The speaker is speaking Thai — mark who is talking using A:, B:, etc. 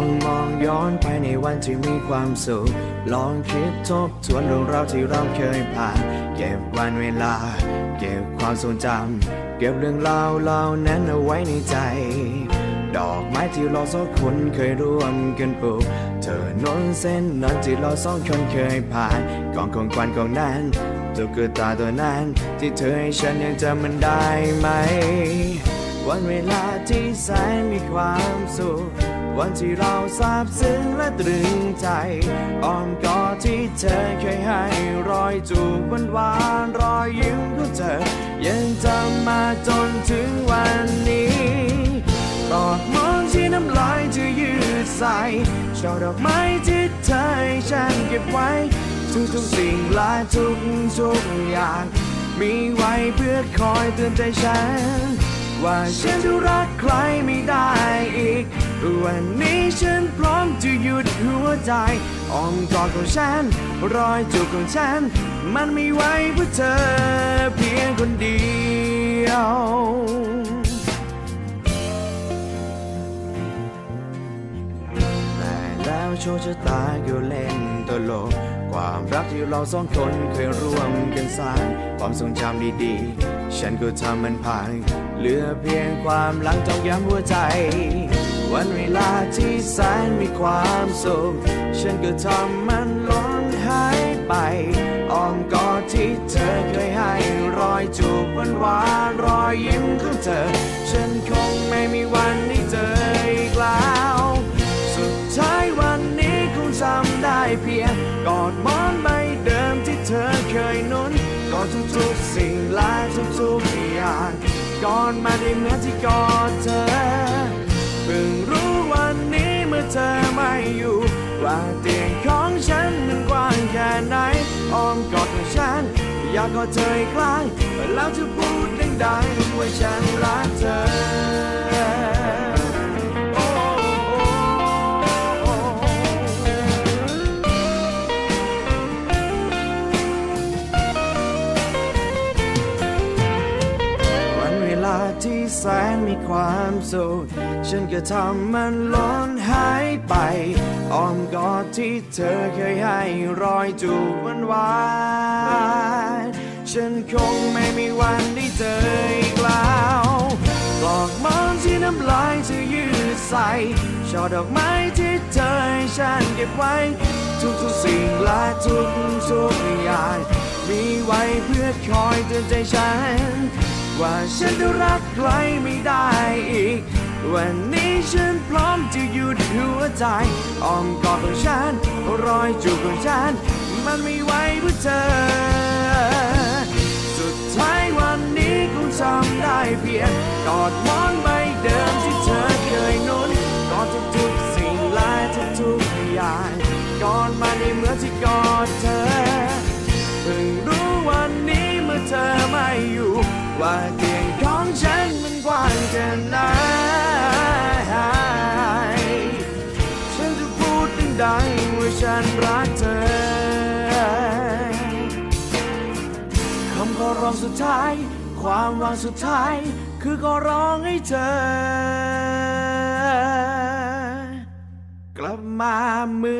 A: องมองย้อนไปในวันที่มีความสุข ลองคิดทบทวนเรื่องราวที่เราเคยผ่าน เก็บวันเวลา เก็บความทรงจำ เก็บเรื่องราวเหล่านั้นเอาไว้ในใจ ดอกไม้ที่เราสองคนเคยร่วมกันปลูก เธอนนเส้นนั้นที่เราสองคนเคยผ่านกองของควันของนั้นตุ๊กตาตัวนั้นที่เธอให้ฉันยังจำมันได้ไหม วันเวลาที่แสนมีความสุข วันที่เราซาบซึ้งและตรึงใจอ้อมกอดที่เธอเคยให้รอยจูบหวานหวานๆรอยยิ้มของเธอ ยังจำมาจนถึงวันนี้ตอดมองที่น้ำลายจะยืดใส่ช่อดอกไม้ที่เธอให้ฉันเก็บไว้ ทุกทุกสิ่งและทุกทุกอย่าง มีไว้เพื่อคอยเตือนใจฉัน ว่าฉันจะรักใครไม่ได้อีก วันนี้ฉันพร้อมจะหยุดหัวใจอ้อมกอดของฉัน รอยจูบของฉัน มันไม่ไว้เพื่อเธอเพียงคนเดียวแต่แล้วโชคชะตาก็เล่น ตลกความรักที่เราสองคนเคยร่วมกันสร้าง ความทรงจำดีๆ ฉันก็ทำมันพังเหลือเพียงความหลังจองย้ำหัวใจ วันเวลาที่แสนมีความสุขฉันก็ทำมันล้นหายไปอ้อมกอดที่เธอเคยให้รอยจูบหวานวานๆรอยยิ้มของเธอ ฉันคง อนใบเดิมที่เธอเคยนุนก่อดทุกๆสิ่งและทุกๆอย่างก่อดมาได้เหมือนที่กอดเธอเพิ่งรู้วันนี้เมื่อเธอไม่อยู่ ว่าเตียงของฉันมันกว้างแค่ไหนอ้อมกอดของฉัน อยากกอดเธออีกครั้งแล้วจะพูดดังๆว่าฉันรักเธอ ที่แสนมีความสุข ฉันก็ทำมันล้นหายไป อ้อมกอดที่เธอเคยให้รอยจูบหวานหวานๆฉันคงไม่มีวันได้เจออีกแล้วปลอกมอนที่น้ำลายจะยืดใส่ช่อดอกไม้ที่เธอให้ฉันเก็บไว้ ทุกๆสิ่งและทุกๆอย่างมีไว้เพื่อคอยเตือนใจฉัน ว่าฉันจะรักใครไม่ได้อีก วันนี้ฉันพร้อมจะหยุดหัวใจอ้อมกอดของฉันรอยจูบของฉัน มันไม่ไหวเพื่อเธอ สุดท้ายวันนี้คงจำได้เพียงกอดมอนใบเดิมที่เธอเคยนุนกอดทุกๆสิ่งและทุกๆอย่างกอดมาในเมื่อที่กอดเธอ ว่าเตียงของฉันมันกว้างแค่ไหนฉันจะพูดดังๆว่าฉันรักเธอคำขอร้องสุดท้าย ความหวังสุดท้าย คือขอร้องให้เธอ กลับมาเหมือน